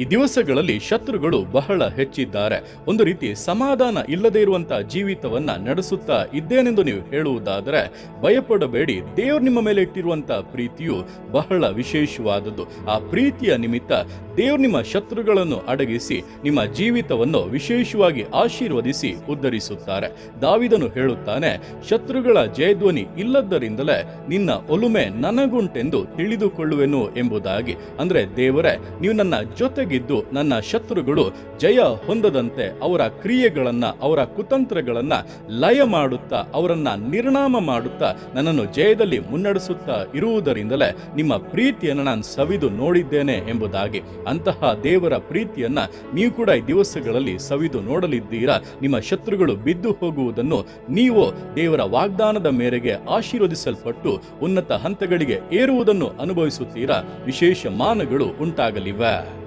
ಈ ದಿವಸಗಳಲ್ಲಿ ಶತ್ರುಗಳು ಬಹಳ ಹೆಚ್ಚಿದ್ದಾರೆ. ಒಂದು ರೀತಿ ಸಮಾಧಾನ ಇಲ್ಲದೆ ಇರುವಂತಹ ಜೀವಿತವನ್ನ ನಡೆಸುತ್ತಾ ಇದ್ದೇನೆಂದು ನೀವು ಹೇಳುವುದಾದರೆ, ಭಯಪಡಬೇಡಿ. ದೇವರು ನಿಮ್ಮ ಮೇಲೆ ಇಟ್ಟಿರುವಂತಹ ಪ್ರೀತಿಯು ಬಹಳ ವಿಶೇಷವಾದದ್ದು. ಆ ಪ್ರೀತಿಯ ನಿಮಿತ್ತ ದೇವರು ನಿಮ್ಮ ಶತ್ರುಗಳನ್ನು ಅಡಗಿಸಿ, ನಿಮ್ಮ ಜೀವಿತವನ್ನು ವಿಶೇಷವಾಗಿ ಆಶೀರ್ವದಿಸಿ ಉದ್ಧರಿಸುತ್ತಾರೆ. ದಾವಿದನು ಹೇಳುತ್ತಾನೆ, ಶತ್ರುಗಳ ಜಯಧ್ವನಿ ಇಲ್ಲದ್ದರಿಂದಲೇ ನಿನ್ನ ಒಲುಮೆ ನನಗುಂಟೆಂದು ತಿಳಿದುಕೊಳ್ಳುವೆನು ಎಂಬುದಾಗಿ. ಅಂದರೆ ದೇವರೇ, ನೀವು ನನ್ನ ಜೊತೆಗಿದ್ದು ನನ್ನ ಶತ್ರುಗಳು ಜಯ ಹೊಂದದಂತೆ ಅವರ ಕ್ರಿಯೆಗಳನ್ನು, ಅವರ ಕುತಂತ್ರಗಳನ್ನು ಲಯ ಮಾಡುತ್ತಾ, ಅವರನ್ನು ನಿರ್ಣಾಮ ಮಾಡುತ್ತಾ ನನ್ನನ್ನು ಜಯದಲ್ಲಿ ಮುನ್ನಡೆಸುತ್ತಾ ಇರುವುದರಿಂದಲೇ ನಿಮ್ಮ ಪ್ರೀತಿಯನ್ನು ನಾನು ಸವಿದು ನೋಡಿದ್ದೇನೆ ಎಂಬುದಾಗಿ. ಅಂತಹ ದೇವರ ಪ್ರೀತಿಯನ್ನ ನೀವು ಕೂಡ ಈ ದಿವಸಗಳಲ್ಲಿ ಸವಿದು ನೋಡಲಿದ್ದೀರಾ? ನಿಮ್ಮ ಶತ್ರುಗಳು ಬಿದ್ದು ಹೋಗುವುದನ್ನು ನೀವು ದೇವರ ವಾಗ್ದಾನದ ಮೇರೆಗೆ ಆಶೀರ್ವದಿಸಲ್ಪಟ್ಟು ಉನ್ನತ ಹಂತಗಳಿಗೆ ಏರುವುದನ್ನು ಅನುಭವಿಸುತ್ತೀರಾ? ವಿಶೇಷ ಮಾನಗಳು ಉಂಟಾಗಲಿವೆ.